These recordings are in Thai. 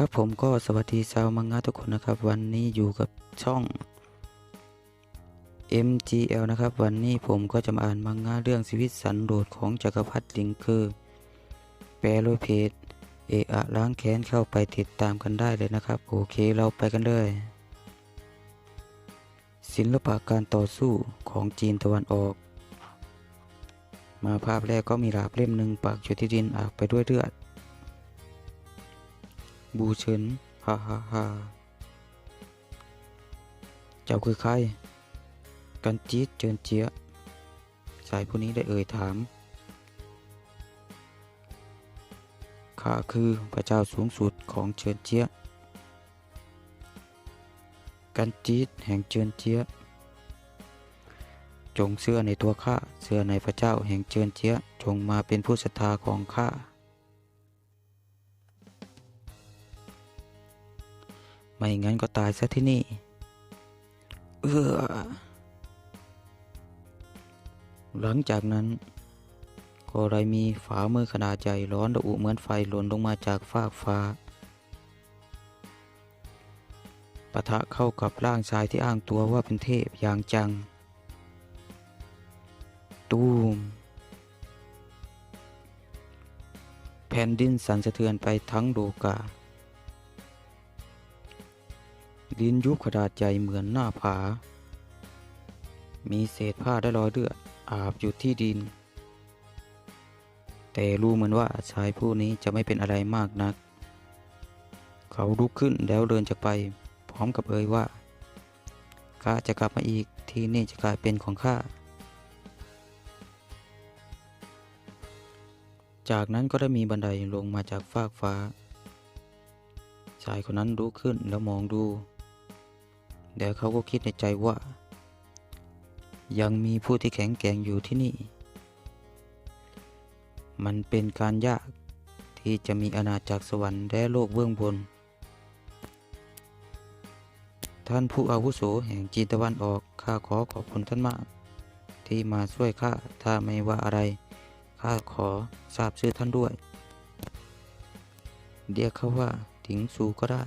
ครับผมก็สวัสดีชาวมังงะทุกคนนะครับ วันนี้อยู่กับช่อง MGL นะครับ วันนี้ผมก็จะมาอ่านมังงะเรื่องชีวิตสันโดษของจักรพรรดิลิงเกอร์แปลโดยเพจเอะอะล้างแค้นเข้าไปติดตามกันได้เลยนะครับ โอเคเราไปกันเลย ศิลปะการต่อสู้ของจีนตะวันออก มาภาพแรกก็มีดาบเล่มหนึ่งปักอยู่ที่ดินอาบไปด้วยเลือด บูเฉินฮ่าฮ่าฮ่าเจ้าคือใคร กันจีดเจินเจียชายผู้นี้ได้เอ่ยถาม ข้าคือพระเจ้าสูงสุดของเจินเจียกันจีดแห่งเจินเจียจงเชื่อในตัวข้าเชื่อในพระเจ้าแห่งเจินเจียจงมาเป็นผู้ศรัทธาของข้า ไม่งั้นก็ตายซะที่นี่ เออหลังจากนั้นก็ได้มีฝ่ามือขนาดใหญ่ร้อนระอุเหมือนไฟหล่นลงมาจากฟากฟ้าปะทะเข้ากับร่างชายที่อ้างตัวว่าเป็นเทพอย่างจัง ตูม แผ่นดินสั่นสะเทือนไปทั้งโลกา ดินยุบขนาดใหญ่เหมือนหน้าผา มีเศษผ้าได้รอยเลือดอาบอยู่ที่ดิน แต่รู้เหมือนว่าชายผู้นี้จะไม่เป็นอะไรมากนัก เขาลุกขึ้นแล้วเดินจากไป พร้อมกับเอ่ยว่าข้าจะกลับมาอีกที่นี่จะกลายเป็นของข้า จากนั้นก็ได้มีบันไดลงมาจากฟากฟ้า ชายคนนั้นลุกขึ้นแล้วมองดู แล้วเขาก็คิดในใจว่า ยังมีผู้ที่แข็งแกร่งอยู่ที่นี่ มันเป็นการยากที่จะมีอาณาจักรสวรรค์และโลกเบื้องบน ท่านผู้อาวุโสแห่งจีนตะวันออกข้าขอขอบคุณท่านมาก ที่มาช่วยข้าถ้าไม่ว่าอะไรข้าขอทราบชื่อท่านด้วย เรียกเขาว่าถิงซูก็ได้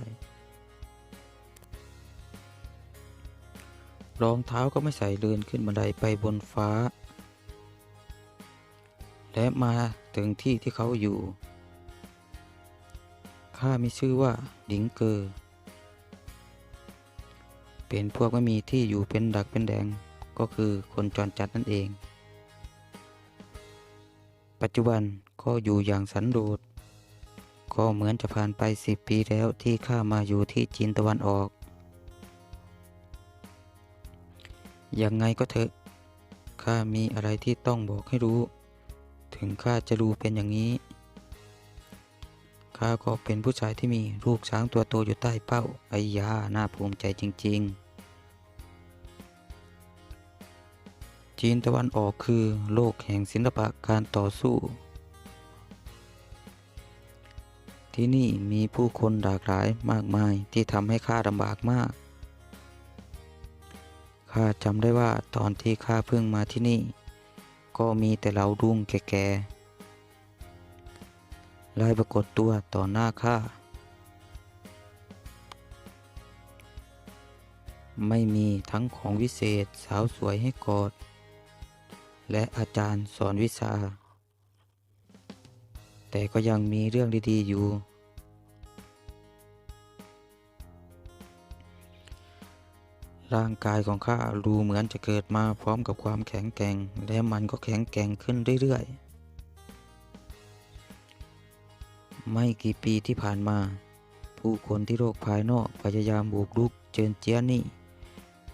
รองเท้าก็ไม่ใส่เดินขึ้นบันไดไปบนฟ้า และมาถึงที่ที่เขาอยู่ ข้ามีชื่อว่าดิงเกอร์เป็นพวกไม่มีที่อยู่เป็นดักเป็นแดงก็คือคนจรจัดนั่นเอง ปัจจุบันก็อยู่อย่างสันโดษก็เหมือนจะผ่านไปสิบปีแล้วที่ข้ามาอยู่ที่จีนตะวันออก ยังไงก็เถอะ ข้ามีอะไรที่ต้องบอกให้รู้ ถึงข้าจะรู้เป็นอย่างนี้ ข้าก็เป็นผู้ชายที่มีลูกช้างตัวโตอยู่ใต้เป้าไอ้ยาน่าภูมิใจจริง ๆ จีนตะวันออกคือโลกแห่งศิลปะการต่อสู้ ที่นี่มีผู้คนหลากหลายมากมายที่ทำให้ข้าลำบากมาก ข้าจำได้ว่าตอนที่ข้าเพิ่งมาที่นี่ ก็มีแต่เหล่าดุงแก่ๆไล่ปรากฏตัวต่อหน้าข้า ไม่มีทั้งของวิเศษสาวสวยให้กอด และอาจารย์สอนวิชา แต่ก็ยังมีเรื่องดีๆอยู่ ร่างกายของข้าดูเหมือนจะเกิดมาพร้อมกับความแข็งแกร่ง และมันก็แข็งแกร่งขึ้นเรื่อยๆ ไม่กี่ปีที่ผ่านมา ผู้คนที่โลกภายนอกพยายามบุกรุกเจินเจียนี่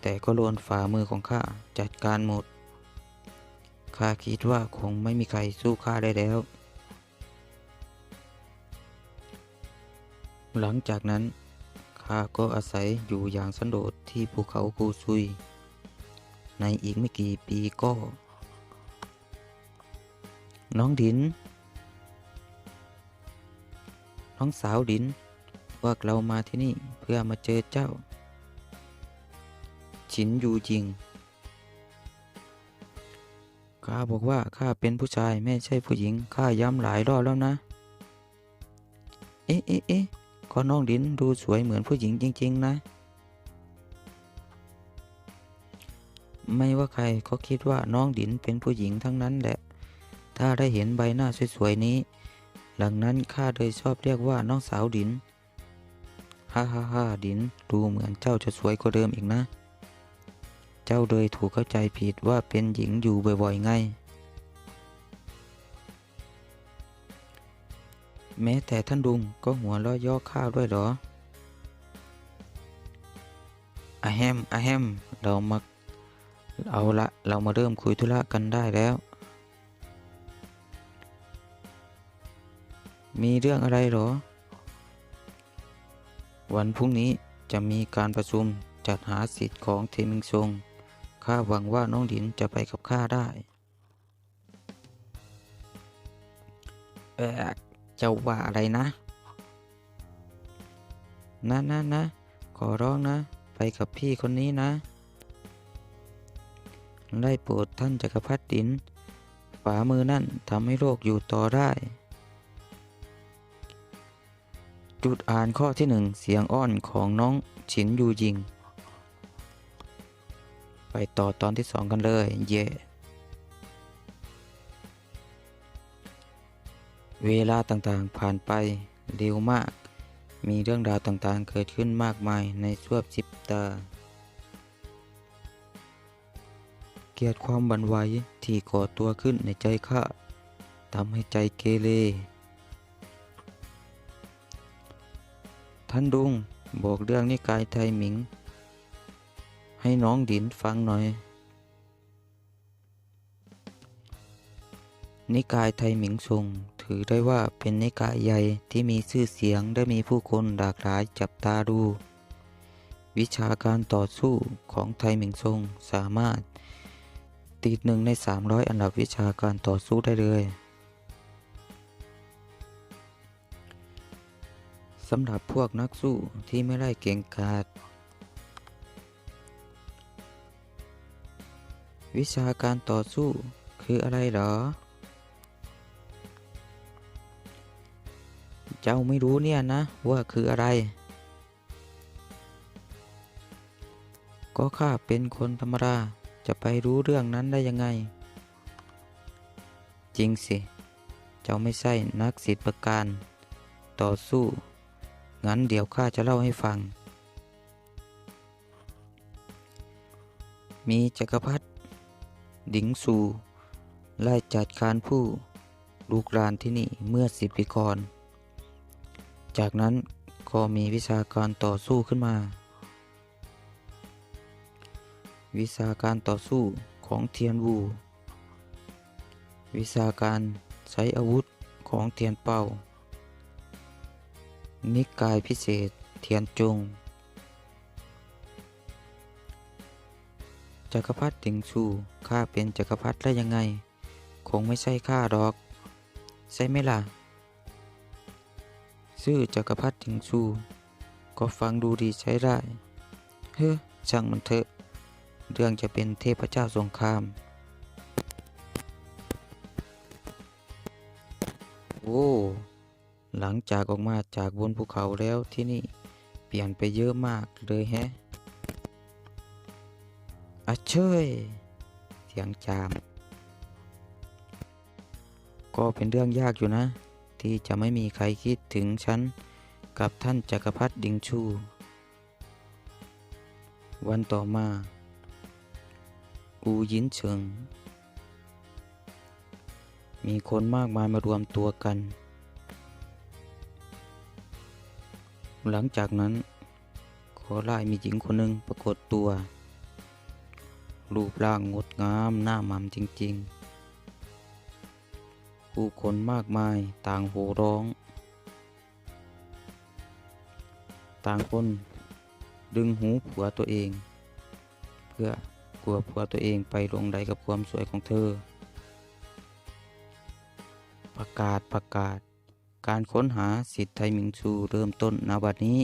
แต่ก็โดนฝ่ามือของข้าจัดการหมด ข้าคิดว่าคงไม่มีใครสู้ข้าได้แล้ว หลังจากนั้น ข้าก็อาศัยอยู่อย่างสันโดษที่ภูเขาคูซุย ในอีกไม่กี่ปีก็ น้องดิน น้องสาวดินพวกเรามาที่นี่เพื่อมาเจอเจ้า ฉินอยู่จริง ข้าบอกว่าข้าเป็นผู้ชายไม่ใช่ผู้หญิง ข้าย้ำหลายรอบแล้วนะ เอ๊ะเอ๊ะเอ๊ะ ก็น้องดินดูสวยเหมือนผู้หญิงจริง ๆ นะ ไม่ว่าใครก็คิดว่าน้องดินเป็นผู้หญิงทั้งนั้นแหละ ถ้าได้เห็นใบหน้าสวยๆนี้ หลังนั้นข้าเลยชอบเรียกว่าน้องสาวดิน ฮ่าฮ่าฮ่าดินดูเหมือนเจ้าจะสวยกว่าเดิมอีกนะ เจ้าเลยถูกเข้าใจผิดว่าเป็นหญิงอยู่บ่อยๆไง แม้แต่ท่านลุงก็หัวเราะย่อข้าวด้วยเหรออะแฮมอะแฮมเรามาเอาละเรามาเริ่มคุยธุระกันได้แล้ว มีเรื่องอะไรเหรอ วันพรุ่งนี้จะมีการประชุมจัดหาสิทธิ์ของเทมิงซงข้าหวังว่าน้องดินจะไปกับข้าได้เออ เจ้าว่าอะไรนะ นะนะนะ ขอร้องนะ ไปกับพี่คนนี้นะ ได้โปรดท่านจักรพรรดิินฝ่ามือนั่นทำให้โลกอยู่ต่อได้ จุดอ่านข้อที่หนึ่งเสียงอ้อนของน้องฉินยูยิง ไปต่อตอนที่สองกันเลย เย่ เวลาต่างๆผ่านไปเร็วมาก มีเรื่องราวต่างๆ เกิดขึ้นมากมายในช่วงสิบตา เกียรติความบันไหวที่ก่อตัวขึ้นในใจข้าทำให้ใจเกเรท่านดุงบอกเรื่องนิกายไทยหมิง ให้น้องดินฟังหน่อย นิกายไทยหมิงซง ถือได้ว่าเป็นนิกายใหญ่ที่มีชื่อเสียงและมีผู้คนหลากหลายจับตาดู วิชาการต่อสู้ของไทยหมิงซงสามารถ ติดหนึ่งใน 300 อันดับวิชาการต่อสู้ได้เลยสำหรับพวกนักสู้ที่ไม่ได้เก่งกาจวิชาการต่อสู้คืออะไรหรอ จ้าไม่รู้เนี่ยนะ ว่าคืออะไร ก็ข้าเป็นคนธรรมดาจะไปรู้เรื่องนั้นได้ยังไง จริงสิ เจ้าไม่ใช่นักศิลปการ ต่อสู้ งั้นเดี๋ยวข้าจะเล่าให้ฟัง มีจักรพรรดิดิงซูไล่จัดการผู้ลูกรานที่นี่เมื่อสิบปีก่อน จากนั้นก็มีวิชาการต่อสู้ขึ้นมา วิชาการต่อสู้ของเทียนวูวิชาการใช้อาวุธของเทียนเป่านิกายพิเศษเทียนจง จักรพรรดิติงซูข้าเป็นจักรพรรดิได้ยังไง คงไม่ใช่ข้าดอก ใช่ไหมล่ะ ชื่อจักรพรรดิติงซูก็ฟังดูดีใช้ได้ เฮ้อช่างมันเถอะ เรื่องจะเป็นเทพเจ้าสงคราม โอ้ หลังจากออกมาจากบนภูเขาแล้วที่นี่เปลี่ยนไปเยอะมากเลยแฮะอะเชยเสียงจาม ก็เป็นเรื่องยากอยู่นะ ที่จะไม่มีใครคิดถึงฉัน กับท่านจักรพรรดิดิงชู วันต่อมา อูยินเฉิง มีคนมากมายมารวมตัวกัน หลังจากนั้น ขอไล่มีหญิงคนหนึ่งปรากฏตัว รูปร่างงดงามหน้าหม่ำจริง ๆ ผู้คนมากมายต่างโห่ร้อง ต่างคนดึงหูผัวตัวเอง เพื่อกลัวผัวตัวเองไปลงใดกับความสวยของเธอ ประกาศประกาศ การค้นหาสิทธิ์ไทยมิงซูเริ่มต้นณบัดนี้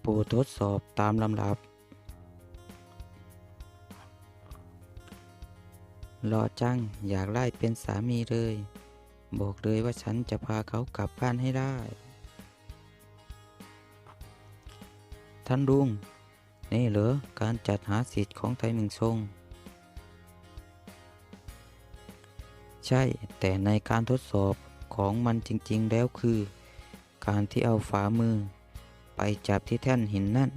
โปรดทดสอบตามลำดับ รอจัง อยากไล่เป็นสามีเลย บอกเลยว่าฉันจะพาเขากลับบ้านให้ได้ ท่านลุง นี่เหรอ การจัดหาสิทธิ์ของไทยมิงซงใช่ แต่ในการทดสอบของมันจริง ๆ แล้วคือ การที่เอาฝ่ามือ ไปจับที่แท่นหินนั่น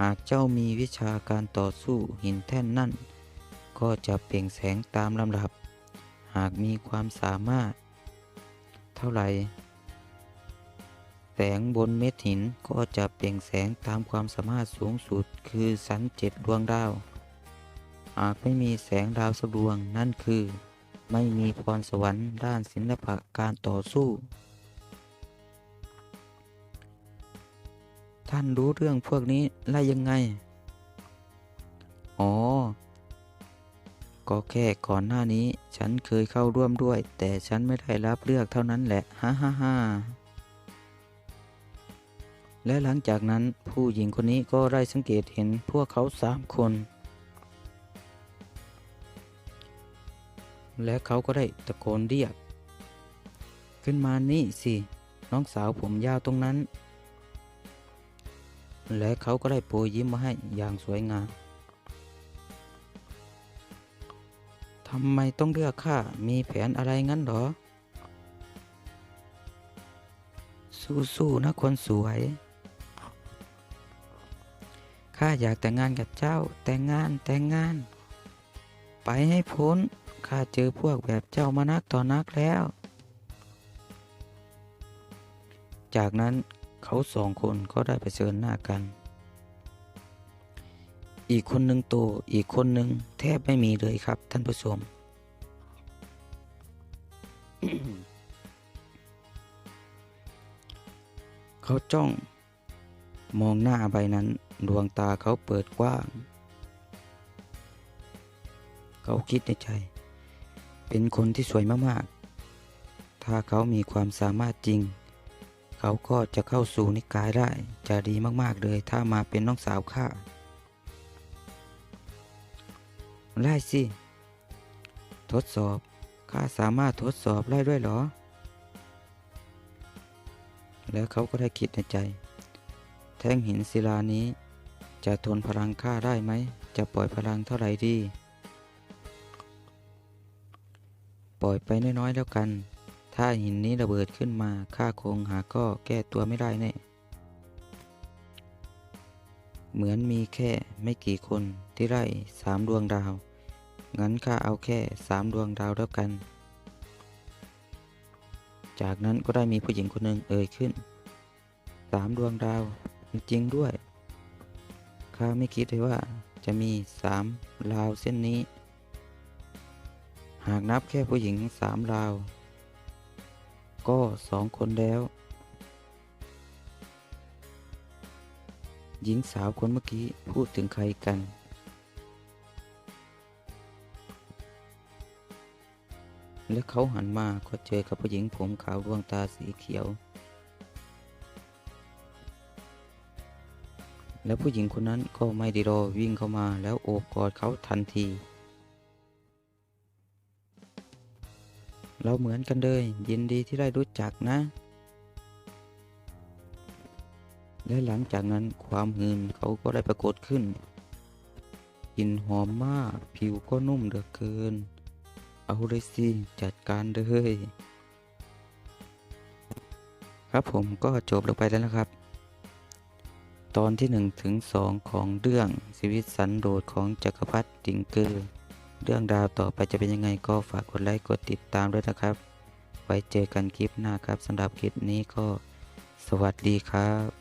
หากเจ้ามีวิชาการต่อสู้หินแท่นนั่น ก็จะเปล่งแสงตามลำดับ หากมีความสามารถ เท่าไหร่ แสงบนเม็ดหินก็จะเปล่งแสงตามความสามารถสูงสุดคือสันเจ็ดดวงดาว หากไม่มีแสงดาวสักดวงนั่นคือ ไม่มีพรสวรรค์ด้านศิลปะการต่อสู้ ท่านรู้เรื่องพวกนี้ได้ยังไง อ๋อ ก็แค่ก่อนหน้านี้ ฉันเคยเข้าร่วมด้วย แต่ฉันไม่ได้รับเลือกเท่านั้นแหละฮ่าฮ่าฮ่าและหลังจากนั้นผู้หญิงคนนี้ก็ได้สังเกตเห็นพวกเขาสามคน และเขาก็ได้ตะโกนเรียก ขึ้นมานี่สิ น้องสาวผมยาวตรงนั้น และเขาก็ได้โปรยยิ้มมาให้อย่างสวยงาม ทำไมต้องเลือกข้ามีแผนอะไรงั้นหรอ สู้ๆนะคนสวย ข้าอยากแต่งงานกับเจ้า แต่งงานแต่งงาน ไปให้พ้น ข้าเจอพวกแบบเจ้ามานักต่อนักแล้ว จากนั้นเขาสองคนก็ได้ไปเชิญหน้ากัน อีกคนหนึ่งโตอีกคนหนึ่งแทบไม่มีเลยครับท่านผู้ชม เขาจ้อง มองหน้าใบนั้น ดวงตาเขาเปิดกว้าง เขาคิดในใจ เป็นคนที่สวยมากๆ ถ้าเขามีความสามารถจริง เขาก็จะเข้าสู่นิกายได้ จะดีมากๆเลยถ้ามาเป็นน้องสาวข้า ได้สิ ทดสอบ ข้าสามารถทดสอบได้ด้วยหรอ แล้วเขาก็ได้คิดในใจ แท่งหินศิลานี้ จะทนพลังข้าได้ไหม จะปล่อยพลังเท่าไหร่ดี ปล่อยไปน้อยๆแล้วกัน ถ้าหินนี้ระเบิดขึ้นมา ข้าคงหาก็แก้ตัวไม่ได้แน่เหมือนมีแค่ไม่กี่คนที่ไล่สามดวงดาว งั้นข้าเอาแค่สามดวงดาวแล้วกัน จากนั้นก็ได้มีผู้หญิงคนหนึ่งเอ่ยขึ้นสามดวงดาวจริงด้วย ข้าไม่คิดเลยว่าจะมีสามราวเส้นนี้ หากนับแค่ผู้หญิงสามราว ก็สองคนแล้ว หญิงสาวคนเมื่อกี้พูดถึงใครกัน และเขาหันมาก็เจอกับผู้หญิงผมขาวดวงตาสีเขียว แล้วผู้หญิงคนนั้นก็ไม่ได้รอวิ่งเข้ามาแล้วโอบกอดเขาทันที เราเหมือนกันเลย ยินดีที่ได้รู้จักนะ และหลังจากนั้นความหืนเขาก็ได้ปรากฏขึ้นกลิ่นหอมมาก ผิวก็นุ่มเหลือเกิน เอาเลยสิจัดการเลยครับผมก็จบลงไปแล้วนะครับ ตอนที่1ถึง2ของเรื่องชีวิตสันโดษของจักรพรรดิติงเกอร์เรื่องราวต่อไปจะเป็นยังไงก็ฝากกดไลค์กดติดตามด้วยนะครับ ไว้เจอกันคลิปหน้าครับสำหรับคลิปนี้ก็สวัสดีครับ